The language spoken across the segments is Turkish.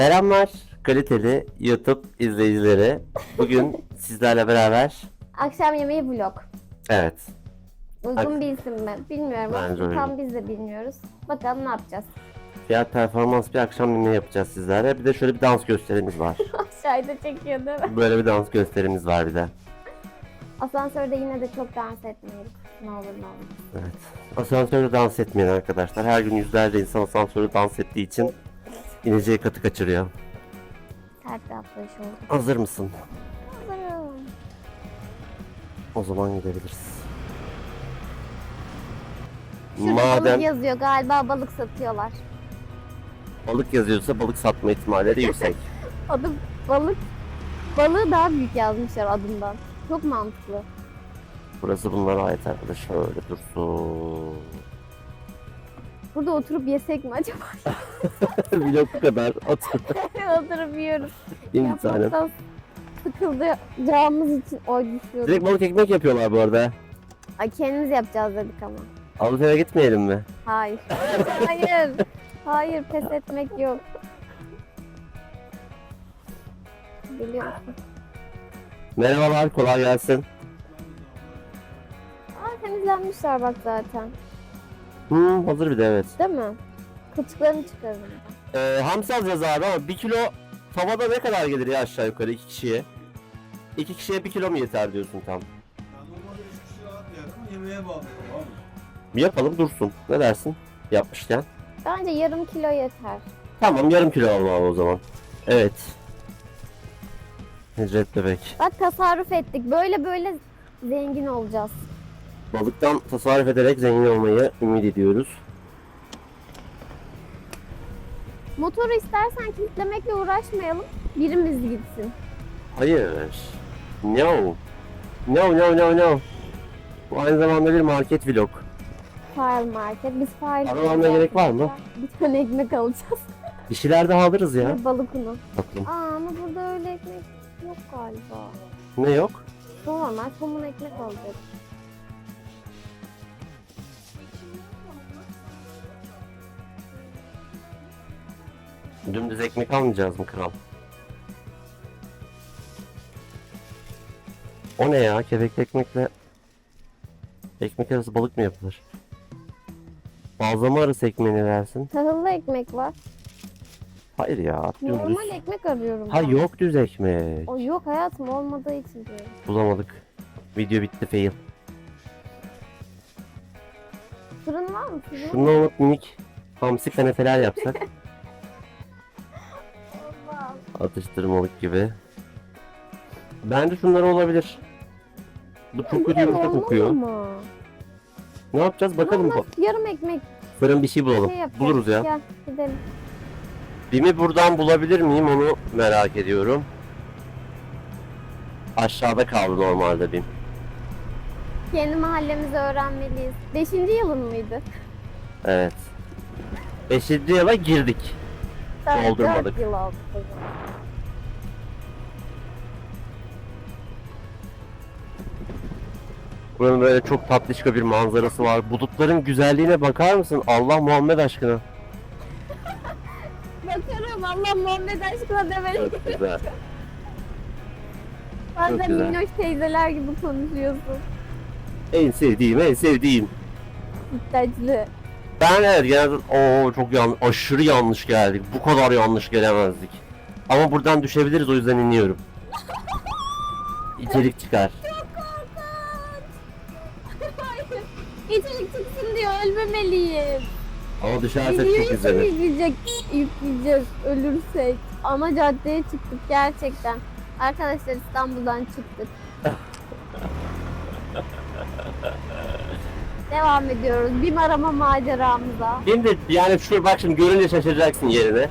Selamlar kaliteli YouTube izleyicileri. Bugün sizlerle beraber Akşam yemeği vlog. evet Uygun Ak- bir isim mi? Bilmiyorum. Bence uygun. Tam biz de bilmiyoruz. Bakalım ne yapacağız. fiyat performans bir akşam yemeği yapacağız sizlerle. Bir de şöyle bir dans gösterimiz var. Aşağıda çekiyor değil mi? Böyle bir dans gösterimiz var bir de. Asansörde yine de çok dans etmeyelim. Ne olur ne olur. Evet. Asansörde dans etmeyen arkadaşlar. Her gün yüzlerce insan asansörde dans ettiği için ineceği katı kaçırıyor. Sert bir atlayış oldu. Hazır mısın? Hazırım. O zaman gidebiliriz. Şurada Madem balık yazıyor galiba balık satıyorlar. balık yazıyorsa balık satma ihtimalleri yüksek. Adı balık. Balığı daha büyük yazmışlar adından. Çok mantıklı. Burası bunlara ait arkadaşlar. Şöyle dursun. Burada oturup yesek mi acaba? Vlog kadar. Otur. oturup yiyoruz. Bin tane. Yapmaktan sıkılacağımız için oy düşüyoruz. Direkt balık ekmek yapıyorlar bu arada. Ay kendimiz yapacağız dedik ama. Eve gitmeyelim mi? Hayır. Hayır. Hayır pes etmek yok. Biliyor musun? Merhabalar, kolay gelsin. Aa temizlenmişler bak zaten. Hmm, hazır bir de evet. Değil mi? Kılçıklarını çıkarırım. Ee, hamsi alacağız abi ama bir kilo tavada ne kadar gelir ya aşağı yukarı iki kişiye? İki kişiye bir kilo mu yeter diyorsun tam? Yani normalde 3 kişi rahat yer ama yemeğe bağlı tamam mı? Bir yapalım dursun. Ne dersin? Yapmışken. Bence yarım kilo yeter. Tamam yarım kilo alalım o zaman. Evet. Necdet Bebek. Bak tasarruf ettik. Böyle böyle zengin olacağız. Balıktan tasarruf ederek zengin olmayı ümit ediyoruz. Motoru istersen kilitlemekle uğraşmayalım. Birimiz gitsin. Hayır. No. No no no no. Bu aynı zamanda bir market vlog. File market. Biz file Araba almaya gerek var mı? Bir tane ekmek alacağız. Bir şeyler daha alırız ya. Bir balık unu. Tatlım. Aa ama burada öyle ekmek yok galiba. Ne yok? Normal somun ekmek alacak. Dümdüz ekmek almayacağız mı kral? O ne ya? Kebekli ekmekle ekmek arası balık mı yapılır? Bazlama arası ekmeğini versin. Tahıllı ekmek var. Hayır ya. Dümdüz. Normal ekmek arıyorum. Ha ben. yok düz ekmek. O yok hayatım olmadığı için diyorum. Bulamadık. Video bitti fail. Fırın var mı fırın? Şundan alıp minik hamsi kanepeler yapsak. Atıştırmalık gibi. Bence şunlar olabilir. Bu çok kötü yumurta kokuyor. ama. Ne yapacağız bakalım. Normal yarım ekmek Fırın bir şey bulalım. şey yapacağız. Buluruz ya. Gel gidelim. Bimi buradan bulabilir miyim onu merak ediyorum. Aşağıda kaldı normalde Bim. Kendi mahallemizi öğrenmeliyiz. Beşinci yılın mıydı? Evet. Beşinci yıla girdik. Doldurmadık. dört yıl oldu. Buranın böyle çok tatlışka bir manzarası var. Bulutların güzelliğine bakar mısın? Allah Muhammed aşkına. Bakarım Allah Muhammed aşkına demedim. Çok güzel. Bazen güzel. minnoş teyzeler gibi konuşuyorsun. En sevdiğim, en sevdiğim. İhtiyaçlı. Ben evet genelde o çok yan, aşırı yanlış geldik. Bu kadar yanlış gelemezdik. Ama buradan düşebiliriz o yüzden iniyorum. İçerik çıkar. Ama Videoyu çok kim izlenir. yükleyecek, yükleyeceğiz ölürsek. Ana caddeye çıktık gerçekten. Arkadaşlar İstanbul'dan çıktık. Devam ediyoruz. Bir arama maceramıza. Şimdi yani şu bak şimdi görünce şaşıracaksın yerine.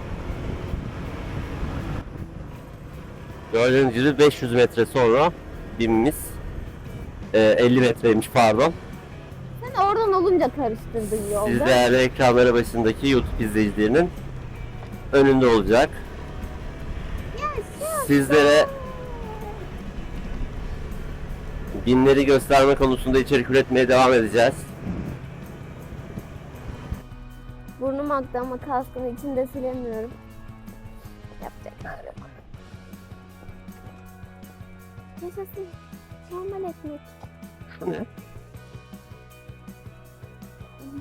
Gördüğünüz gibi 500 metre sonra bimimiz e, 50 metreymiş pardon. Olunca karıştırdın yolda. Sizlerle kamera başındaki YouTube izleyicilerinin önünde olacak. Sizlere binleri gösterme konusunda içerik üretmeye devam edeceğiz. Burnum aktı ama kaskın içinde silemiyorum. Yapacak bir şey yok. Yaşasın. Normal ekmek. Şu ne?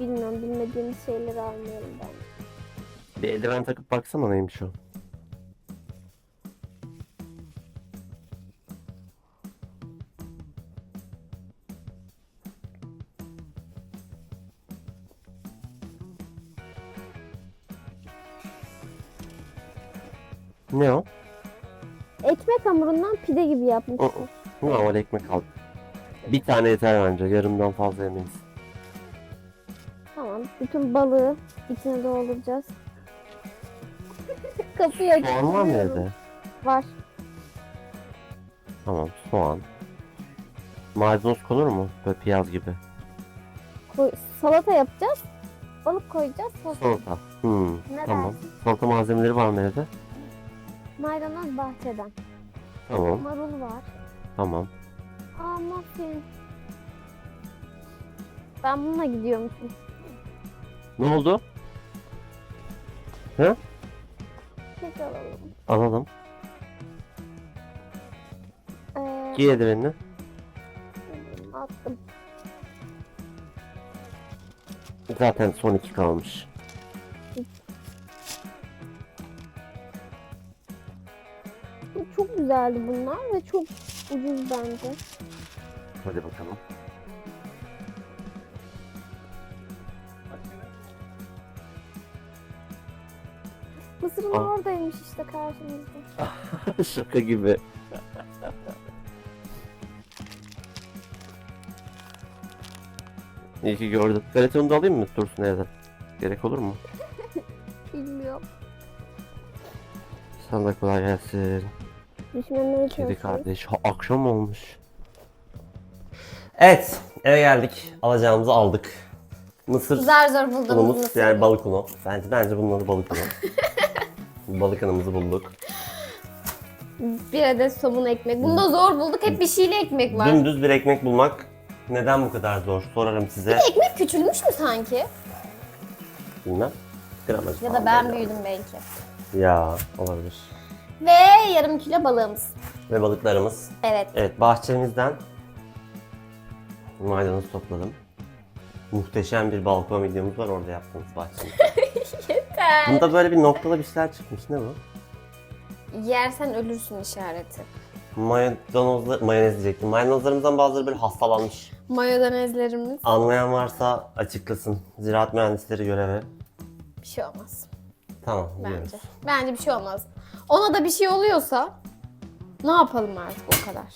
Bilmiyorum bilmediğimiz şeyleri almayalım ben. Bir eldiven takıp baksana neymiş o. Ne o? Ekmek hamurundan pide gibi yapmışlar. Normal ekmek al. Bir tane yeter bence. Yarımdan fazla yemeyiz. Tamam. Bütün balığı içine dolduracağız. Kapıyı Soğan var mı evde? Var. Tamam soğan. Maydanoz konur mu? Böyle piyaz gibi. Koy- salata yapacağız. Balık koyacağız. Sos. Salata. Hmm, Ne tamam. dersin? Salata malzemeleri var mı evde? Maydanoz bahçeden. Tamam, Marul var. tamam. Aa muffin. Ben bununla gidiyormuşum. Ne oldu? Kek alalım. Alalım. Ee, Giy eldivenini. attım. Zaten son iki kalmış. Çok güzeldi bunlar ve çok ucuz bence. Hadi bakalım. Mısırın Aa. oradaymış işte karşımızda. Şaka gibi. İyi ki gördüm. Galetonu da alayım mı? Dursun evde. Gerek olur mu? Bilmiyorum. Sana da kolay gelsin. Düşmemeye Kedi çalışıyoruz. kardeş. Ha, akşam olmuş. Evet. Eve geldik. Alacağımızı aldık. Mısır Zar zor bulduğumuz unumuz mısır. yani balık unu. Bence, bence bunun adı balık unu. balık unumuzu bulduk. Bir adet somun ekmek. Bunu da zor bulduk. Hep bir şeyle ekmek var. Dümdüz bir ekmek bulmak neden bu kadar zor? Sorarım size. Ekmek küçülmüş mü sanki? Bilmem. Gramaj Ya falan da ben böyle. büyüdüm belki. Ya olabilir. Ve yarım kilo balığımız. Ve balıklarımız. Evet. Evet bahçemizden maydanoz topladım. Muhteşem bir balkon videomuz var orada yaptığımız bahçemizde. Yeter. Bunda böyle bir noktalı bir şeyler çıkmış. Ne bu? Yersen ölürsün işareti. Maydanozlar, mayonez diyecektim. Maydanozlarımızdan bazıları böyle hastalanmış. Mayonezlerimiz Anlayan varsa açıklasın. Ziraat mühendisleri görevi. bir şey olmaz Tamam biliyoruz. bence. Bence bir şey olmaz. Ona da bir şey oluyorsa ne yapalım artık o kadar.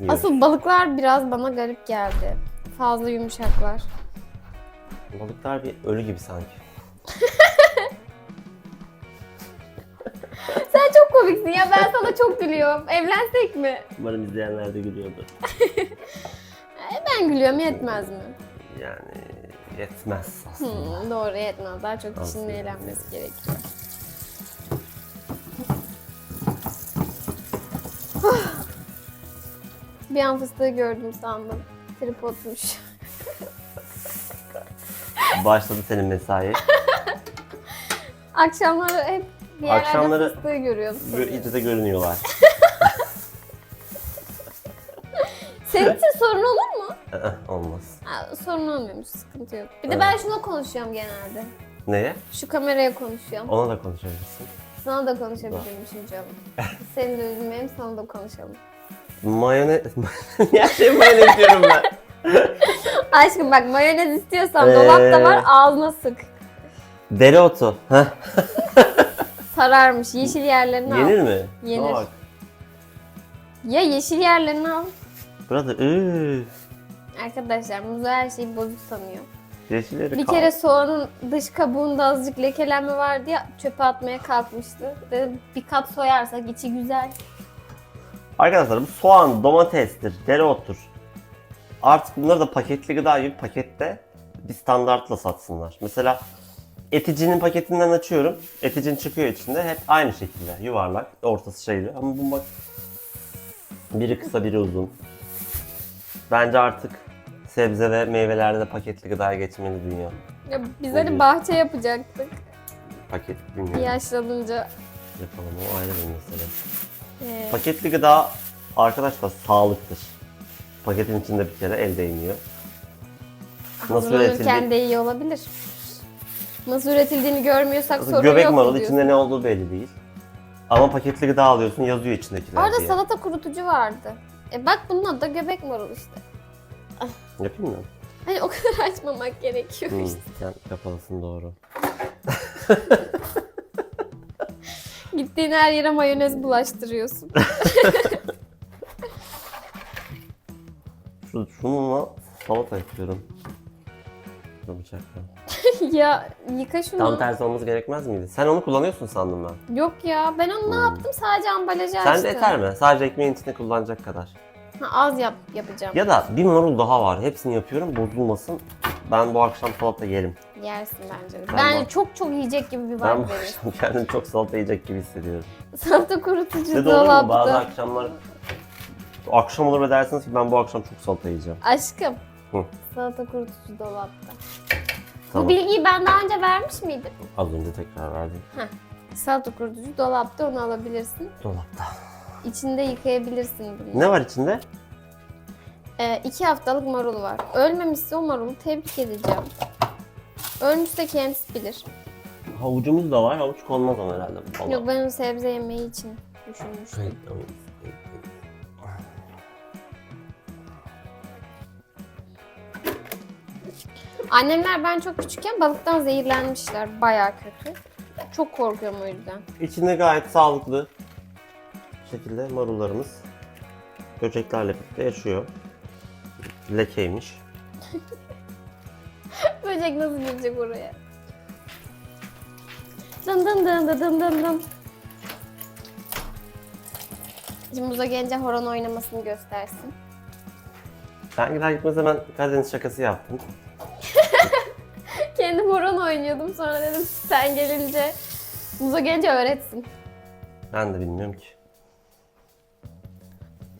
Yiyoruz. Asıl balıklar biraz bana garip geldi. Fazla yumuşaklar. Balıklar bir ölü gibi sanki. Sen çok komiksin ya ben sana çok gülüyorum. Evlensek mi? Umarım izleyenler de gülüyordur. E, ben gülüyorum yetmez mi? Yani yetmez aslında. Hmm, doğru yetmez. Daha çok kişinin Aslında. eğlenmesi gerekiyor. Bir an fıstığı gördüm sandım. Tripodmuş. Başladı senin mesai. Akşamları hep bir yerlerde Akşamları fıstığı görüyorsun. Gö- de görünüyorlar. Senin için sorun olur mu? Ee, Olmaz. Ha, sorun olmuyormuş, sıkıntı yok. Bir de ben şuna konuşuyorum genelde. Neye? Şu kameraya konuşuyorum. Ona da konuşabilirsin. Sana da konuşabilirmişim canım. Seni de üzülmeyeyim, sana da konuşalım. Mayonez... Her şey mayonez diyorum ben. Aşkım bak mayonez istiyorsan Ee. dolapta var ağzına sık. Dereotu. Sararmış. Yeşil yerlerini al. Yenir mi? Yenir. Bak. Ya yeşil yerlerini al. Burada üf. Arkadaşlar Muzo her şeyi bozuk sanıyor. Yeşilleri Bir kal- kere soğanın dış kabuğunda azıcık lekelenme vardı ya çöpe atmaya kalkmıştı. Dedim bir kat soyarsak içi güzel. Arkadaşlar bu soğan, domatestir, dereottur. Artık bunları da paketli gıda gibi pakette bir standartla satsınlar. Mesela eticinin paketinden açıyorum. Eticin çıkıyor içinde. Hep aynı şekilde. Yuvarlak, ortası şeyli. Ama bu bak biri kısa biri uzun. Bence artık sebze ve meyvelerde de paketli gıdaya geçmeli dünya. Ya biz Oluyor. hani bahçe yapacaktık. Paket bilmiyorum. Yaşlanınca. Yapalım o ayrı bir mesele. Ee, Paketli gıda arkadaşlar sağlıktır. Paketin içinde bir kere el değmiyor. Nasıl hazırlanırken üretildi? de iyi olabilir. Nasıl üretildiğini görmüyorsak sorun Göbek yok mu diyorsun? içinde ne olduğu belli değil. Ama paketli gıda alıyorsun yazıyor içindekiler Orada diye. salata kurutucu vardı. E bak bunun adı da göbek marulu işte. Yapayım mı? Hani o kadar açmamak gerekiyor Hmm, işte. sen kapalısın doğru. Gittiğin her yere mayonez bulaştırıyorsun. Şu, şununla salata yapıyorum. Dur bıçakla. ya yıka şunu. Tam tersi olması gerekmez miydi? Sen onu kullanıyorsun sandım ben. Yok ya ben onu ne Hmm. yaptım? Sadece ambalajı Sen açtım. de yeter mi? Sadece ekmeğin içinde kullanacak kadar. Ha, az yap yapacağım. Ya da bir marul daha var. Hepsini yapıyorum bozulmasın. Ben bu akşam salata yerim. Yersin bence de. Ben Ben bak- çok çok yiyecek gibi bir Ben vibe bu veriyor. akşam kendimi çok salata yiyecek gibi hissediyorum. Salata kurutucu Ne de olur mu? Bazı dolapta. akşamlar akşam olur ve dersiniz ki ben bu akşam çok salata yiyeceğim. Aşkım. Hı. Salata kurutucu dolapta. Tamam. Bu bilgiyi ben daha önce vermiş miydim? Az önce tekrar verdim. Salata kurutucu dolapta onu alabilirsin. Dolapta. İçinde yıkayabilirsin bunu. Ne var içinde? Ee, iki haftalık marul var. Ölmemişse o marulu tebrik edeceğim. Ölmüşse kendisi bilir. Havucumuz da var. Havuç konmaz ama herhalde. Vallahi. Yok ben onu sebze yemeği için düşünmüştüm. Hayır, tamam. Annemler ben çok küçükken balıktan zehirlenmişler. Bayağı kötü. Çok korkuyorum o yüzden. İçinde gayet sağlıklı şekilde marullarımız böceklerle birlikte yaşıyor. Lekeymiş. Böcek nasıl girecek oraya? Dın dın dın dın dın dın dın. Şimdi Muzo gelince horon oynamasını göstersin. Ben gider gitmez hemen Karadeniz şakası yaptım. Kendim horon oynuyordum sonra dedim sen gelince Muzo gelince öğretsin. Ben de bilmiyorum ki.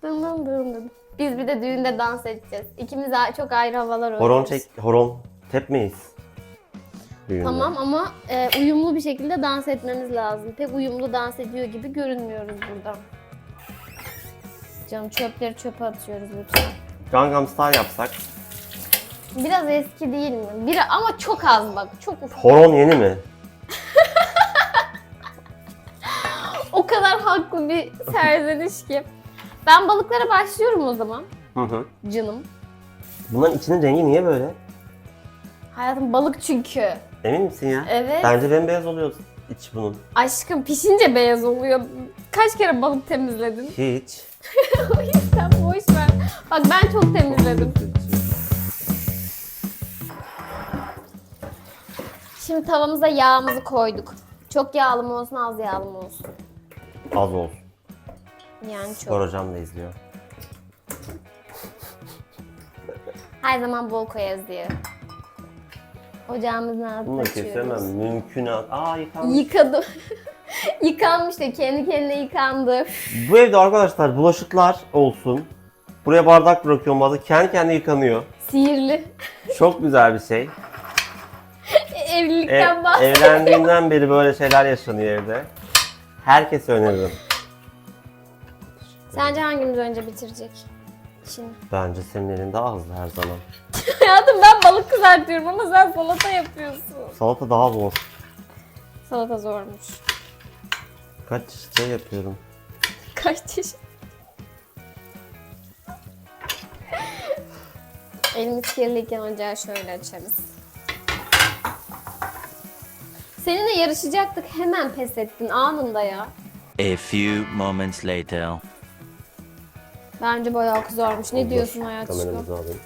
Dın dın dın dın. Biz bir de düğünde dans edeceğiz. İkimiz çok ayrı havalar oynuyoruz. Horon çek, horon tepmeyiz. Düğünde. Tamam ama e, uyumlu bir şekilde dans etmemiz lazım. Pek uyumlu dans ediyor gibi görünmüyoruz buradan. Canım çöpleri çöpe atıyoruz lütfen. Gangnam Style yapsak. Biraz eski değil mi? Bir ama çok az bak. Çok ufak. Horon yeni mi? O kadar haklı bir serzeniş ki. Ben balıklara başlıyorum o zaman. Hı hı. Canım. Bunların içinin rengi niye böyle? Hayatım balık çünkü. Emin misin ya? Evet. Bence bembeyaz oluyor iç bunun. Aşkım pişince beyaz oluyor. Kaç kere balık temizledin? Hiç. o yüzden boş ver. Bak ben çok temizledim. Şimdi tavamıza yağımızı koyduk. Çok yağlı mı olsun az yağlı mı olsun? Az olsun. Yani Spor çok. hocam da izliyor. Her zaman bol koyarız diye. Ocağımızın altını Bunu da açıyoruz. kesemem. Mümkünat. Aa yıkanmış. Yıkadım. Yıkanmış da kendi kendine yıkandı. Bu evde arkadaşlar bulaşıklar olsun. Buraya bardak bırakıyorum bazen. Kendi kendine yıkanıyor. Sihirli. Çok güzel bir şey. E, Evlilikten bahsediyor. evlendiğinden beri böyle şeyler yaşanıyor evde. Herkese öneririm. Sence hangimiz önce bitirecek? Şimdi. Bence senin elin daha hızlı her zaman. Hayatım ben balık kızartıyorum ama sen salata yapıyorsun. Salata daha zor. Salata zormuş. Kaç şey yapıyorum. Kaç çeşit? Elimiz kirliyken ocağı şöyle açarız. Seninle yarışacaktık hemen pes ettin anında ya. A few moments later. Bence bayağı kızarmış. Ne diyorsun hayat aşkım? Kameramızı alayım.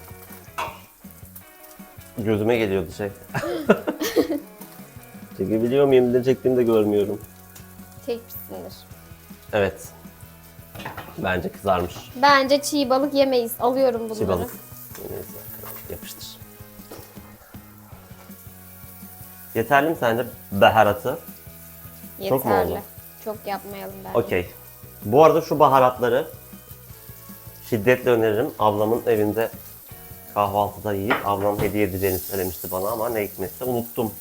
Gözüme geliyordu şey. Çekebiliyor muyum? Ne çektiğimi de görmüyorum. Çekmişsindir. Evet. Bence kızarmış. Bence çiğ balık yemeyiz. Alıyorum bunları. Çiğ balık. Yeterli mi sence baharatı? Yeterli. Çok mu oldu? Çok yapmayalım bence. Okey. Bu arada şu baharatları şiddetle öneririm. Ablamın evinde kahvaltıda yiyip ablam hediye edeceğini söylemişti bana ama ne hikmetse unuttum.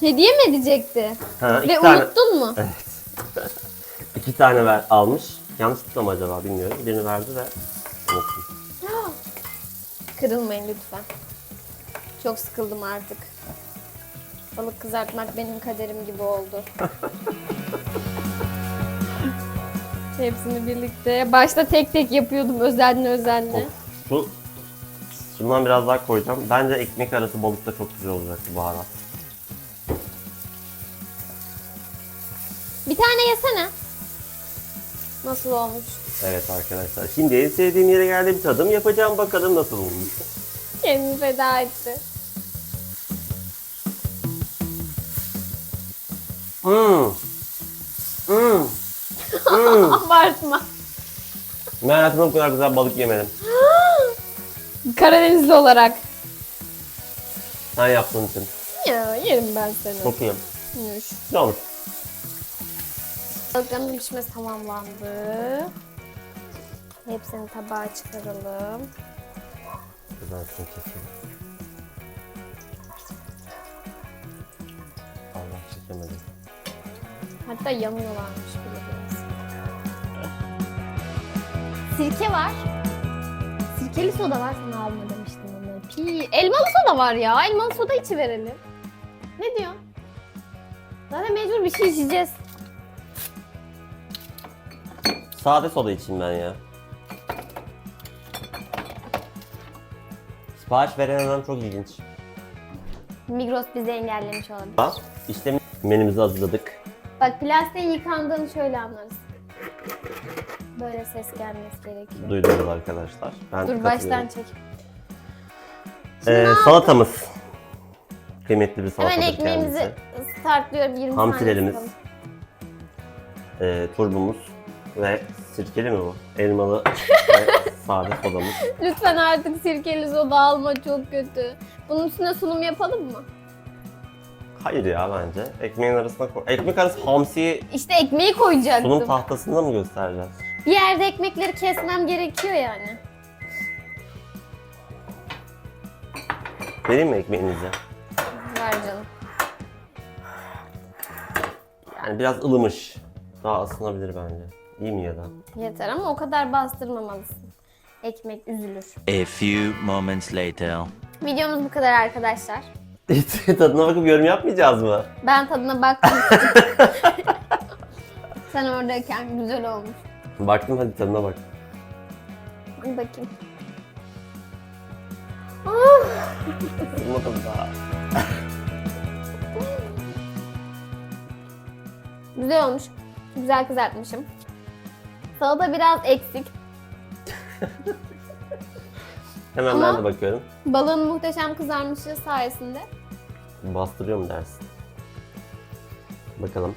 Hediye mi edecekti? Ha, iki Ve tane, unuttun mu? Evet. iki tane ver, almış. Yanlışlıkla mı acaba bilmiyorum. Birini verdi ve unuttum. Kırılmayın lütfen. Çok sıkıldım artık. Balık kızartmak benim kaderim gibi oldu. Hepsini birlikte. Başta tek tek yapıyordum özenli özenli. Şu, şundan biraz daha koyacağım. Bence ekmek arası balık da çok güzel olacak bu baharat. Bir tane yesene. Nasıl olmuş? Evet arkadaşlar. Şimdi en sevdiğim yere geldim tadım yapacağım bakalım nasıl olmuş. Kendini feda etti. Hmm. Hmm. Hmm. Abartma. Ben hayatımda bu kadar güzel balık yemedim. Karadenizli olarak. Sen yaptığın için. Ya yerim ben seni. Çok iyi. Nuş. Güzel olmuş. Balıkların pişmesi tamamlandı. Hepsini tabağa çıkaralım. Güzelsin kesin. Allah çekemedim. Hatta yanıyorlarmış bile biraz. Sirke var. Sirkeli soda var sana alma demiştim onu. Pi. Elmalı soda var ya. Elmalı soda içi verelim. Ne diyorsun? Zaten mecbur bir şey içeceğiz. Sade soda içeyim ben ya. Sipariş veren adam çok ilginç. Migros bizi engellemiş olabilir. Ha, İşte menümüzü hazırladık. Bak plastiğin yıkandığını şöyle anlarız. Böyle ses gelmesi gerekiyor. Duydunuz arkadaşlar. Ben Dur baştan katılıyorum. çek. Ee, salatamız. Kıymetli bir salatadır Hemen ekmeğimizi kendisi. startlıyorum 20 Hamsilerimiz. saniye. Ee, turbumuz ve sirkeli mi bu? Elmalı ve sade sodamız. Lütfen artık sirkeli soda alma çok kötü. Bunun üstüne sunum yapalım mı? Hayır ya bence. Ekmeğin arasına koy. Ekmek arası hamsiyi İşte ekmeği koyacaktım. sunum tahtasında mı göstereceğiz? Bir yerde ekmekleri kesmem gerekiyor yani. Vereyim mi ekmeğinizi? Ver canım. Yani biraz ılımış. Daha ısınabilir bence. İyi mi ya da? Yeter ama o kadar bastırmamalısın. Ekmek üzülür. A few moments later. Videomuz bu kadar arkadaşlar. Tadına bakıp yorum yapmayacağız mı? Ben tadına baktım. Sen oradayken güzel olmuş. Baktım hadi tadına bak. Bir bakayım. Isınmadım daha. Güzel olmuş. Güzel kızartmışım. Salata biraz eksik. Hemen Ama- ben de bakıyorum. Balığın muhteşem kızarmışlığı sayesinde. Bastırıyor mu dersin? Bakalım.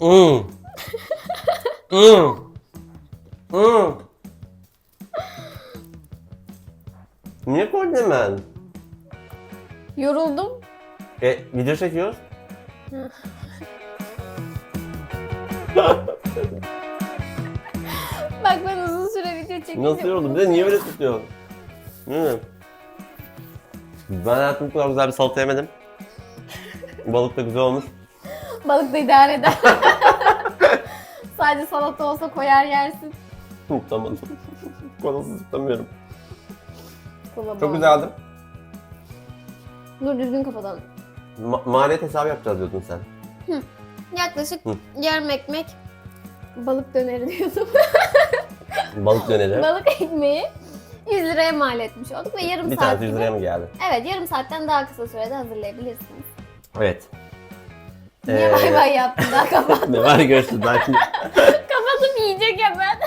Mm. Mm. Mm. Niye koydun hemen? Yoruldum. E, video çekiyoruz. Bak ben uzun süre video çektim. Nasıl yoruldun? Bir de niye böyle tutuyorsun? Hı. Ben hayatımda bu kadar güzel bir salata yemedim. Balık da güzel olmuş. Balık da idare eder. Sadece salata olsa koyar yersin. Tutamadım. Konusuz tutamıyorum. Çok bağlı. güzeldi. Dur düzgün kapatalım. Ma- maliyet hesabı yapacağız diyordun sen. Yaklaşık Hı. yarım ekmek balık döneri diyordum. Balık döneri. balık ekmeği 100 liraya mal etmiş olduk ve yarım bir saat tanesi 100 gibi- liraya mı geldi? Evet yarım saatten daha kısa sürede hazırlayabilirsiniz. Evet. Niye Ee, bay bay yaptın daha kapat. ne var görüşürüz. Ben şimdi Kapatıp yiyecek hemen.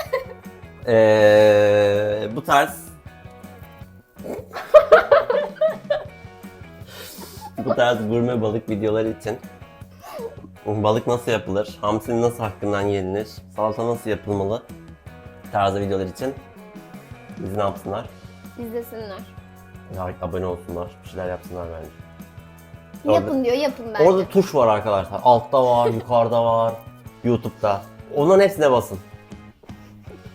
Ee, bu tarz bu tarz gurme balık videoları için balık nasıl yapılır, hamsinin nasıl hakkından yenilir, salata nasıl yapılmalı tarzı videolar için bizi ne yapsınlar? İzlesinler. Like, abone olsunlar, bir şeyler yapsınlar bence. Orada- Yapın diyor yapın bence. Orada tuş var arkadaşlar. Altta var, yukarıda var, YouTube'da. Onların hepsine basın.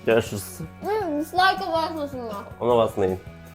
Görüşürüz. Hı, dislike'a basmasınlar. Ona basmayın.